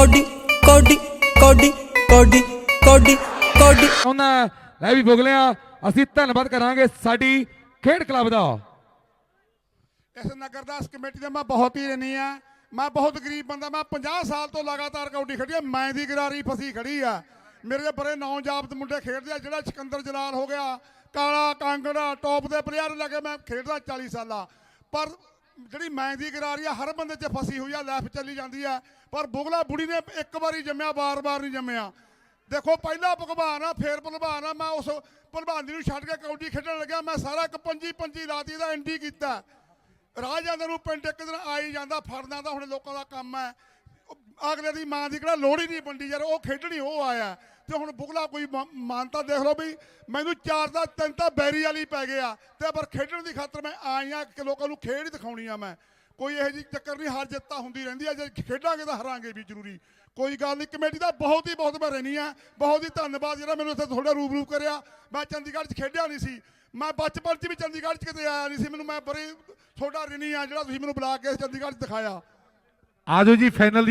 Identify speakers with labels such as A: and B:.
A: Cody ਕੋਡੀ ਕੋਡੀ ਕੋਡੀ ਕੋਡੀ ਕੋਡੀ।
B: ਉਹਨਾਂ ਲੈ ਵੀ ਬੁਗਲਿਆ ਅਸੀਂ ਧੰਨਵਾਦ ਕਰਾਂਗੇ ਸਾਡੀ ਖੇਡ ਕਲੱਬ ਦਾ।
C: ਇਸ ਨਗਰ ਦਾਸ ਕਮੇਟੀ ਦਾ ਮੈਂ ਬਹੁਤ ਹੀ ਰਨੀ ਆ। ਮੈਂ ਬਹੁਤ ਗਰੀਬ ਬੰਦਾ ਮੈਂ 50 ਸਾਲ ਤੋਂ ਲਗਾਤਾਰ ਕਬੱਡੀ ਖੇਡੀ ਆ। ਮੈਂ ਦੀ ਗਰਾਰੀ ਫਸੀ ਖੜੀ ਆ। ਮੇਰੇ ਦੇ ਬੜੇ ਨੌਜਵਾਨ ਮੁੰਡੇ ਖੇਡਦੇ ਆ ਜਿਹੜਾ ਸਿਕੰਦਰ ਜਲਾਲ ਹੋ ਗਿਆ। ਕਾਲਾ ਕਾਂਗੜਾ ਟੌਪ ਦੇ ਪਲੇਅਰ ਲੱਗੇ ਮੈਂ ਖੇਡਦਾ 40 ਸਾਲਾ। ਪਰ ਜਿਹੜੀ ਮੈਂ ਦੀ ਗਰਾਰੀ ਆ, ਹਰ ਬੰਦੇ 'ਚ ਫਸੀ ਹੋਈ ਆ ਲਾਈਫ ਚੱਲੀ ਜਾਂਦੀ ਆ। ਪਰ ਬੁਗਲਾ ਬੁੜੀ ਨੇ ਇੱਕ ਵਾਰੀ ਜੰਮਿਆ ਬਾਰ-ਬਾਰ ਨਹੀਂ ਜੰਮਿਆ। ਦੇਖੋ, ਪਹਿਲਾ ਭਗਵਾਨ ਆ, ਫੇਰ ਭਲਵਾਨ ਆ। ਮੈਂ ਉਸ ਭਲਵਾਨੀ ਨੂੰ ਛੱਡ ਕੇ ਕਬੱਡੀ ਖੇਡਣ ਲੱਗਿਆ। ਮੈਂ ਸਾਰਾ ਇੱਕ ਪੰਜੀ ਪੰਜੀ ਰਾਤੀ ਦਾ ਐਂਟੀ ਕੀਤਾ। ਰਾਹ ਜਾਂਦੇ ਨੂੰ ਪਿੰਡ ਇੱਕ ਦਿਨ ਆਈ ਜਾਂਦਾ, ਫੜਨਾ ਤਾਂ ਹੁਣ ਲੋਕਾਂ ਦਾ ਕੰਮ ਹੈ ਅਗਲੇ ਦੀ ਮਾਂ ਦੀ ਕਿਹੜਾ ਲੋੜ ਹੀ ਨਹੀਂ ਵੰਡੀ ਯਾਰ, ਉਹ ਖੇਡਣੀ, ਉਹ ਆਇਆ। ਤੇ ਹੁਣ ਬੁਗਲਾ ਕੋਈ ਮਾਨਤਾ ਦੇਖ ਲਓ ਵੀ ਮੈਨੂੰ ਚਾਰ ਦਾ, ਤਿੰਨ ਤਾਂ ਬੈਰੀ ਵਾਲੀ ਪੈ ਗਿਆ ਤੇ ਪਰ ਖੇਡਣ ਦੀ ਖਾਤਰ ਮੈਂ ਆਈਆਂ ਕਿ ਲੋਕਾਂ ਨੂੰ ਖੇਡ ਹੀ ਦਿਖਾਉਣੀ ਆ ਮੈਂ। ਕੋਈ ਇਹੋ ਜਿਹੀ ਚੱਕਰ ਨਹੀਂ, ਹਾਰ ਜਿੱਤ ਤਾਂ ਹੁੰਦੀ ਰਹਿੰਦੀ ਆ। ਜੇ ਖੇਡਾਂਗੇ ਤਾਂ ਹਾਰਾਂਗੇ ਵੀ ਜ਼ਰੂਰੀ। ਕੋਈ ਗੱਲ ਨਹੀਂ, ਕਮੇਟੀ ਦਾ ਬਹੁਤ ਹੀ ਬਹੁਤ ਮੈਂ ਰਹਿਣੀ ਆ। ਬਹੁਤ ਹੀ ਧੰਨਵਾਦ ਜਿਹੜਾ ਮੈਨੂੰ ਇੱਥੇ ਤੁਹਾਡਾ ਰੂਬਰੂ ਕਰਿਆ। ਮੈਂ ਚੰਡੀਗੜ੍ਹ 'ਚ ਖੇਡਿਆ ਨਹੀਂ ਸੀ। ਮੈਂ ਬਚਪਨ 'ਚ ਵੀ ਚੰਡੀਗੜ੍ਹ 'ਚ ਕਿਤੇ ਆਇਆ ਨਹੀਂ ਸੀ। ਮੈਨੂੰ ਮੈਂ ਬੜੀ ਤੁਹਾਡਾ ਰਹਿਣੀ ਆ ਜਿਹੜਾ ਤੁਸੀਂ ਮੈਨੂੰ ਬੁਲਾ ਕੇ ਚੰਡੀਗੜ੍ਹ 'ਚ ਦਿਖਾਇਆ।
B: ਆਜੋ ਜੀ ਫਾਈਨਲ